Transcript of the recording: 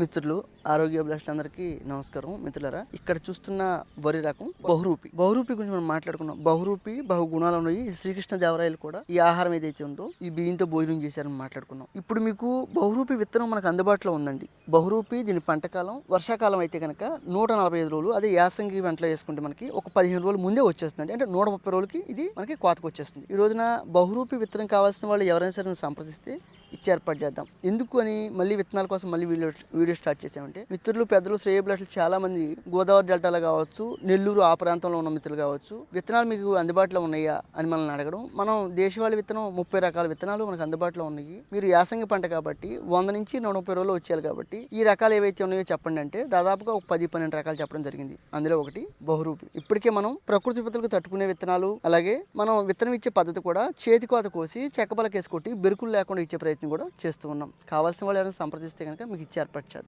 మిత్రులు ఆరోగ్య అభిలాషులందరికీ నమస్కారం మిత్రులారా. ఇక్కడ చూస్తున్న వరి రకం బహురూపి. బహురూపి గురించి మనం మాట్లాడుకున్నాం. బహురూపి బహుగుణాలు ఉన్నాయి. శ్రీకృష్ణ దేవరాయలు కూడా ఈ ఆహారం ఏదైతే ఉందో ఈ బియ్యంతో భోజనం చేశారని మాట్లాడుకున్నాం. ఇప్పుడు మీకు బహురూపి విత్తనం మనకు అందుబాటులో ఉందండి. బహురూపి దీని పంటకాలం వర్షాకాలం అయితే కనుక నూట నలభై ఐదు రోజులు అదే యాసంగి వెంటలో వేసుకుంటే మనకి ఒక పదిహేను రోజులు ముందే వచ్చేస్తుంది అంటే నూట ముప్పై రోజులకి ఇది మనకి కోతకు వచ్చేస్తుంది. ఈ రోజున బహురూపి విత్తనం కావాల్సిన వాళ్ళు ఎవరైనా సరే సంప్రదిస్తే ఇచ్చి ఏర్పాటు చేద్దాం. ఎందుకు అని మళ్ళీ విత్తనాల కోసం మళ్ళీ వీడియో వీడియో స్టార్ట్ చేసామంటే మిత్రులు పెద్దలు శ్రేయభిలాషులు చాలా మంది గోదావరి డెల్టాలో కావచ్చు నెల్లూరు ఆ ప్రాంతంలో ఉన్న మిత్రులు కావచ్చు విత్తనాలు మీకు అందుబాటులో ఉన్నాయా అని మనల్ని అడగడం మనం దేశవాళి విత్తనం ముప్పై రకాల విత్తనాలు మనకు అందుబాటులో ఉన్నాయి. మీరు యాసంగి పంట కాబట్టి వంద నుంచి నూట ముప్పై రోజులు వచ్చేయాలి కాబట్టి ఈ రకాలు ఏవైతే ఉన్నాయో చెప్పండి అంటే దాదాపుగా ఒక పది పన్నెండు రకాలు చెప్పడం జరిగింది. అందులో ఒకటి బహురూపి. ఇప్పటికే మనం ప్రకృతి విపత్తులకు తట్టుకునే విత్తనాలు అలాగే మనం విత్తనం ఇచ్చే పద్ధతి కూడా చేతి కోత కోసి చెక్కబలకేసి కొట్టి బెరుకులు లేకుండా ఇచ్చే ప్రయత్నం ప్రయత్నం కూడా చేస్తూ ఉన్నాం. కావాల్సిన వాళ్ళు ఎవరైనా సంప్రదిస్తే కనుక మీకు ఇచ్చి ఏర్పాటు చేద్దాం.